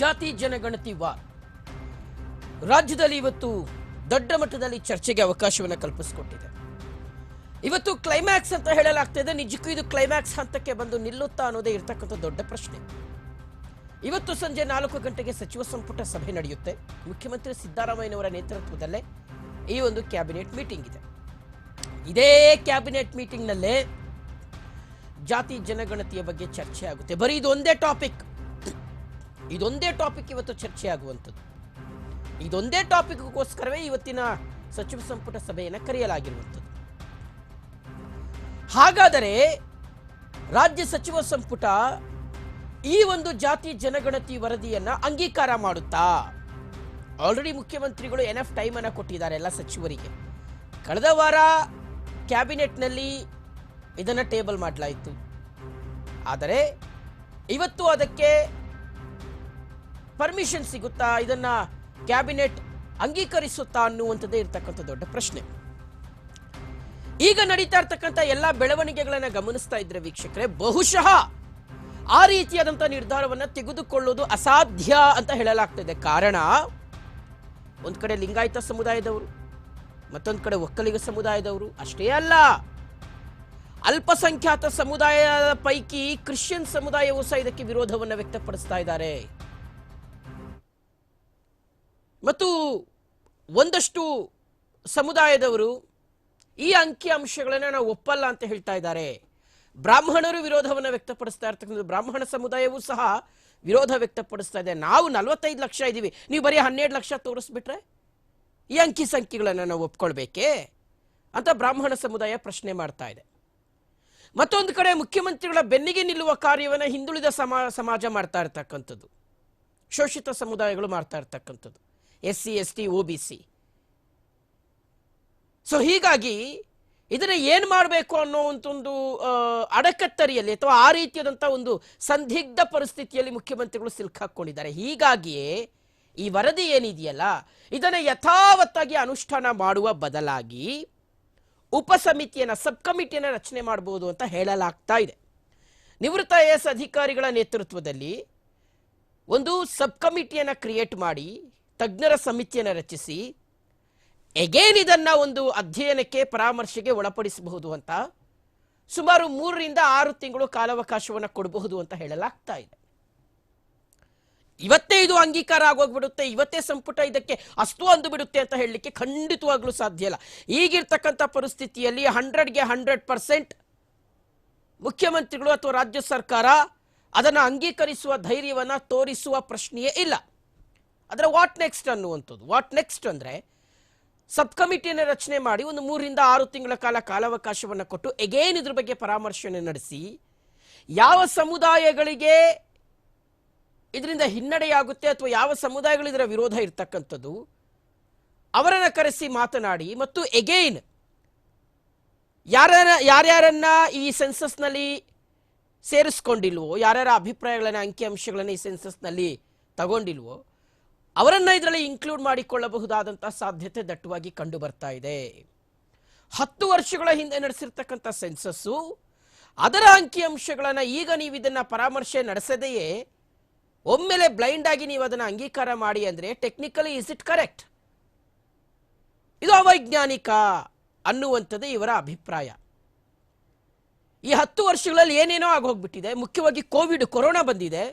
ಜಾತಿ ಜನಗಣತಿ ವಾರ್. ರಾಜ್ಯದಲ್ಲಿ ಇವತ್ತು ದೊಡ್ಡ ಮಟ್ಟದಲ್ಲಿ ಚರ್ಚೆಗೆ ಅವಕಾಶವನ್ನು ಕಲ್ಪಿಸಿಕೊಟ್ಟಿದೆ. ಇವತ್ತು ಕ್ಲೈಮ್ಯಾಕ್ಸ್ ಅಂತ ಹೇಳಲಾಗ್ತಾ ಇದೆ ನಿಜಕ್ಕೂ ಇದು ಕ್ಲೈಮ್ಯಾಕ್ಸ್ ಹಂತಕ್ಕೆ ಬಂದು ನಿಲ್ಲುತ್ತಾ ಅನ್ನೋದೇ ಇರತಕ್ಕಂಥ ದೊಡ್ಡ ಪ್ರಶ್ನೆ. ಇವತ್ತು ಸಂಜೆ ನಾಲ್ಕು ಗಂಟೆಗೆ ಸಚಿವ ಸಂಪುಟ ಸಭೆ ನಡೆಯುತ್ತೆ. ಮುಖ್ಯಮಂತ್ರಿ ಸಿದ್ದರಾಮಯ್ಯನವರ ನೇತೃತ್ವದಲ್ಲೇ ಈ ಒಂದು ಕ್ಯಾಬಿನೆಟ್ ಮೀಟಿಂಗ್ ಇದೆ. ಇದೇ ಕ್ಯಾಬಿನೆಟ್ ಮೀಟಿಂಗ್ನಲ್ಲೇ ಜಾತಿ ಜನಗಣತಿಯ ಬಗ್ಗೆ ಚರ್ಚೆ ಆಗುತ್ತೆ. ಬರೀ ಇದೊಂದೇ ಟಾಪಿಕ್ ಇದೊಂದೇ ಟಾಪಿಕ್ ಇವತ್ತು ಚರ್ಚೆ ಆಗುವಂಥದ್ದು ಇದೊಂದೇ ಟಾಪಿಕ್ಗೋಸ್ಕರವೇ ಇವತ್ತಿನ ಸಚಿವ ಸಂಪುಟ ಸಭೆಯನ್ನು ಕರೆಯಲಾಗಿರುವಂಥದ್ದು. ಹಾಗಾದರೆ ರಾಜ್ಯ ಸಚಿವ ಸಂಪುಟ ಈ ಒಂದು ಜಾತಿ ಜನಗಣತಿ ವರದಿಯನ್ನು ಅಂಗೀಕಾರ ಮಾಡುತ್ತಾ? ಆಲ್ರೆಡಿ ಮುಖ್ಯಮಂತ್ರಿಗಳು ಎನ್ಎಫ್ ಟೈಮ್ ಟೈಮನ್ನು ಕೊಟ್ಟಿದ್ದಾರೆ ಎಲ್ಲ ಸಚಿವರಿಗೆ. ಕಳೆದ ವಾರ ಕ್ಯಾಬಿನೆಟ್ನಲ್ಲಿ ಇದನ್ನು ಟೇಬಲ್ ಮಾಡಲಾಯಿತು. ಆದರೆ ಇವತ್ತು ಅದಕ್ಕೆ ಪರ್ಮಿಷನ್ ಸಿಗುತ್ತಾ? ಇದನ್ನ ಕ್ಯಾಬಿನೆಟ್ ಅಂಗೀಕರಿಸುತ್ತಾ ಅನ್ನುವಂಥದ್ದೇ ಇರತಕ್ಕಂಥ ದೊಡ್ಡ ಪ್ರಶ್ನೆ. ಈಗ ನಡೀತಾ ಇರ್ತಕ್ಕಂಥ ಎಲ್ಲ ಬೆಳವಣಿಗೆಗಳನ್ನ ಗಮನಿಸ್ತಾ ಇದ್ರೆ ವೀಕ್ಷಕರೇ, ಬಹುಶಃ ಆ ರೀತಿಯಾದಂಥ ನಿರ್ಧಾರವನ್ನು ತೆಗೆದುಕೊಳ್ಳೋದು ಅಸಾಧ್ಯ ಅಂತ ಹೇಳಲಾಗ್ತಿದೆ ಕಾರಣ, ಒಂದ್ ಕಡೆ ಲಿಂಗಾಯತ ಸಮುದಾಯದವರು, ಮತ್ತೊಂದು ಕಡೆ ಒಕ್ಕಲಿಗ ಸಮುದಾಯದವರು, ಅಷ್ಟೇ ಅಲ್ಲ. ಅಲ್ಪಸಂಖ್ಯಾತ ಸಮುದಾಯದ ಪೈಕಿ ಕ್ರಿಶ್ಚಿಯನ್ ಸಮುದಾಯವೂ ಸಹ ಇದಕ್ಕೆ ವಿರೋಧವನ್ನು ವ್ಯಕ್ತಪಡಿಸ್ತಾ ಇದ್ದಾರೆ. ಮತ್ತು ಒಂದಷ್ಟು ಸಮುದಾಯದವರು ಈ ಅಂಕಿ ಅಂಶಗಳನ್ನು ನಾವು ಒಪ್ಪಲ್ಲ ಅಂತ ಹೇಳ್ತಾ ಇದ್ದಾರೆ. ಬ್ರಾಹ್ಮಣರು ವಿರೋಧವನ್ನು ವ್ಯಕ್ತಪಡಿಸ್ತಾ ಇರ್ತಕ್ಕಂಥ ಬ್ರಾಹ್ಮಣ ಸಮುದಾಯವೂ ಸಹ ವಿರೋಧ ವ್ಯಕ್ತಪಡಿಸ್ತಾ ಇದೆ. ನಾವು ನಲವತ್ತೈದು ಲಕ್ಷ ಇದ್ದೀವಿ. ನೀವು ಬರೀ ಹನ್ನೆರಡು ಲಕ್ಷ ತೋರಿಸ್ಬಿಟ್ರೆ ಈ ಅಂಕಿ ಸಂಖ್ಯೆಗಳನ್ನು ನಾವು ಒಪ್ಕೊಳ್ಬೇಕೇ? ಅಂತ ಬ್ರಾಹ್ಮಣ ಸಮುದಾಯ ಪ್ರಶ್ನೆ ಮಾಡ್ತಾ ಇದೆ. ಮತ್ತೊಂದು ಕಡೆ ಮುಖ್ಯಮಂತ್ರಿಗಳ ಬೆನ್ನಿಗೆ ನಿಲ್ಲುವ ಕಾರ್ಯವನ್ನು ಹಿಂದುಳಿದ ಸಮಾ, ಸಮಾಜ ಮಾಡ್ತಾ ಇರ್ತಕ್ಕಂಥದ್ದು. ಶೋಷಿತ ಸಮುದಾಯಗಳು ಮಾಡ್ತಾ ಇರ್ತಕ್ಕಂಥದ್ದು. S C S T O B C. So ಹೀಗಾಗಿ ಇದನ್ನ ಏನ್ ಮಾಡಬೇಕು ಅನ್ನೋ ಒಂದು ಅಡಕತ್ತರಿಯಲ್ಲಿ ಅಥವಾ ಆ ರೀತಿಯಾದಂಥ ಒಂದು ಸಂದಿಗ್ಧ ಪರಿಸ್ಥಿತಿಯಲ್ಲಿ ಮುಖ್ಯಮಂತ್ರಿಗಳು ಸಿಲುಕಾಕೊಂಡಿದ್ದಾರೆ ಹೀಗಾಗಿಯೇ ಈ ವರದಿ ಏನಿದೆಯಲ್ಲ, ಇದನ್ನು ಯಥಾವತ್ತಾಗಿ ಅನುಷ್ಠಾನ ಮಾಡುವ ಬದಲಾಗಿ ಉಪಸಮಿತಿಯನ್ನ ಸಬ್ ಕಮಿಟಿಯನ್ನ ರಚನೆ ಮಾಡಬಹುದು ಅಂತ ಹೇಳಲಾಗ್ತಾ ಇದೆ. ನಿವೃತ್ತ ಐ ಎಸ್ ಅಧಿಕಾರಿಗಳ ನೇತೃತ್ವದಲ್ಲಿ ಒಂದು ಸಬ್ ಕಮಿಟಿಯನ್ನ ಕ್ರಿಯೇಟ್ ಮಾಡಿ ತಜ್ಞರ ಸಮಿತಿಯನ್ನು ರಚಿಸಿ, ಎಗೇನ್ ಇದನ್ನು ಒಂದು ಅಧ್ಯಯನಕ್ಕೆ, ಪರಾಮರ್ಶೆಗೆ ಒಳಪಡಿಸಬಹುದು ಅಂತ, ಸುಮಾರು ಮೂರರಿಂದ ಆರು ತಿಂಗಳು ಕಾಲಾವಕಾಶವನ್ನು ಕೊಡಬಹುದು ಅಂತ ಹೇಳಲಾಗ್ತಾ ಇದೆ. ಇವತ್ತೇ ಇದು ಅಂಗೀಕಾರ ಆಗೋಗ್ಬಿಡುತ್ತೆ, ಇವತ್ತೇ ಸಂಪುಟ ಇದಕ್ಕೆ ಅಷ್ಟು ಅಂದು ಬಿಡುತ್ತೆ ಅಂತ ಹೇಳಲಿಕ್ಕೆ ಖಂಡಿತವಾಗ್ಲೂ ಸಾಧ್ಯ ಇಲ್ಲ. ಈಗಿರ್ತಕ್ಕಂಥ ಪರಿಸ್ಥಿತಿಯಲ್ಲಿ ಹಂಡ್ರೆಡ್ಗೆ ಹಂಡ್ರೆಡ್ ಪರ್ಸೆಂಟ್ ಮುಖ್ಯಮಂತ್ರಿಗಳು ಅಥವಾ ರಾಜ್ಯ ಸರ್ಕಾರ ಅದನ್ನು ಅಂಗೀಕರಿಸುವ ಧೈರ್ಯವನ್ನು ತೋರಿಸುವ ಪ್ರಶ್ನೆಯೇ ಇಲ್ಲ. ಅದರ ವಾಟ್ ನೆಕ್ಸ್ಟ್ ಅನ್ನುವಂಥದ್ದು. ವಾಟ್ ನೆಕ್ಸ್ಟ್ ಅಂದರೆ ಸಬ್ ಕಮಿಟಿಯನ್ನು ರಚನೆ ಮಾಡಿ ಒಂದು ಮೂರರಿಂದ ಆರು ತಿಂಗಳ ಕಾಲ ಕಾಲಾವಕಾಶವನ್ನು ಕೊಟ್ಟು ಎಗೇನ್ ಇದ್ರ ಬಗ್ಗೆ ಪರಾಮರ್ಶೆಯನ್ನು ನಡೆಸಿ ಯಾವ ಸಮುದಾಯಗಳಿಗೆ ಇದರಿಂದ ಹಿನ್ನಡೆಯಾಗುತ್ತೆ ಅಥವಾ ಯಾವ ಸಮುದಾಯಗಳು ಇದರ ವಿರೋಧ ಇರ್ತಕ್ಕಂಥದ್ದು ಅವರನ್ನು ಕರೆಸಿ ಮಾತನಾಡಿ ಮತ್ತು ಎಗೈನ್ ಯಾರ ಯಾರ್ಯಾರನ್ನ ಈ ಸೆನ್ಸಸ್ನಲ್ಲಿ ಸೇರಿಸ್ಕೊಂಡಿಲ್ವೋ, ಯಾರ್ಯಾರ ಅಭಿಪ್ರಾಯಗಳನ್ನ, ಅಂಕಿಅಂಶಗಳನ್ನ ಈ ಸೆನ್ಸಸ್ನಲ್ಲಿ ತಗೊಂಡಿಲ್ವೋ ಅವರನ್ನ ಇದರಲ್ಲಿ ಇನ್ಕ್ಲೂಡ್ ಮಾಡಿಕೊಳ್ಳಬಹುದಾದಂಥ ಸಾಧ್ಯತೆ ದಟ್ಟವಾಗಿ ಕಂಡು ಬರ್ತಾ ಇದೆ. ಹತ್ತು ವರ್ಷಗಳ ಹಿಂದೆ ನಡೆಸಿರ್ತಕ್ಕಂಥ ಸೆನ್ಸಸ್ಸು, ಅದರ ಅಂಕಿಅಂಶಗಳನ್ನು ಈಗ ನೀವು ಇದನ್ನು ಪರಾಮರ್ಶೆ ನಡೆಸದೆಯೇ? ಒಮ್ಮೆಲೆ ಬ್ಲೈಂಡ್ ಆಗಿ ನೀವು ಅದನ್ನು ಅಂಗೀಕಾರ ಮಾಡಿ ಅಂದರೆ ಟೆಕ್ನಿಕಲಿ ಇಸ್ ಇಟ್ ಕರೆಕ್ಟ್ ಇದು ಅವೈಜ್ಞಾನಿಕ ಅನ್ನುವಂಥದ್ದು ಇವರ ಅಭಿಪ್ರಾಯ. ಈ ಹತ್ತು ವರ್ಷಗಳಲ್ಲಿ ಏನೇನೋ ಆಗೋಗ್ಬಿಟ್ಟಿದೆ, ಮುಖ್ಯವಾಗಿ ಕೋವಿಡ್ ಕೊರೋನಾ ಬಂದಿದೆ.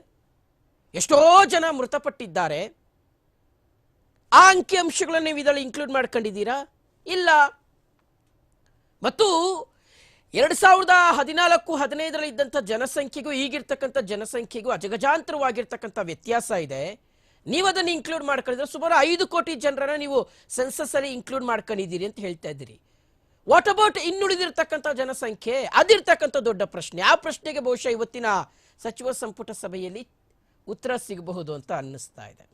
ಎಷ್ಟೋ ಜನ ಮೃತಪಟ್ಟಿದ್ದಾರೆ. ಆ ಅಂಕಿಅಂಶಗಳನ್ನು ನೀವು ಇದರಲ್ಲಿ ಇನ್ಕ್ಲೂಡ್ ಮಾಡ್ಕೊಂಡಿದ್ದೀರಾ? ಇಲ್ಲ. ಮತ್ತು ಎರಡು ಸಾವಿರದ ಹದಿನಾಲ್ಕು, ಹದಿನೈದರಲ್ಲಿ ಇದ್ದಂಥ ಜನಸಂಖ್ಯೆಗೂ, ಈಗಿರ್ತಕ್ಕಂಥ ಜನಸಂಖ್ಯೆಗೂ ಅಜಗಜಾಂತರವಾಗಿರ್ತಕ್ಕಂಥ ವ್ಯತ್ಯಾಸ ಇದೆ. ನೀವು ಅದನ್ನು ಇನ್ಕ್ಲೂಡ್ ಮಾಡ್ಕೊಂಡಿದ್ರೆ ಸುಮಾರು ಐದು ಕೋಟಿ ಜನರನ್ನ ನೀವು ಸೆನ್ಸಸ್ಸಲ್ಲಿ ಇನ್ಕ್ಲೂಡ್ ಮಾಡ್ಕೊಂಡಿದ್ದೀರಿ ಅಂತ ಹೇಳ್ತಾ ಇದ್ದೀರಿ. ವಾಟ್ ಅಬೌಟ್ ಇನ್ನುಳಿದಿರ್ತಕ್ಕಂಥ ಜನಸಂಖ್ಯೆ? ಅದಿರ್ತಕ್ಕಂಥ ದೊಡ್ಡ ಪ್ರಶ್ನೆ. ಆ ಪ್ರಶ್ನೆಗೆ ಬಹುಶಃ ಇವತ್ತಿನ ಸಚಿವ ಸಂಪುಟ ಸಭೆಯಲ್ಲಿ ಉತ್ತರ ಸಿಗಬಹುದು ಅಂತ ಅನ್ನಿಸ್ತಾ ಇದೆ.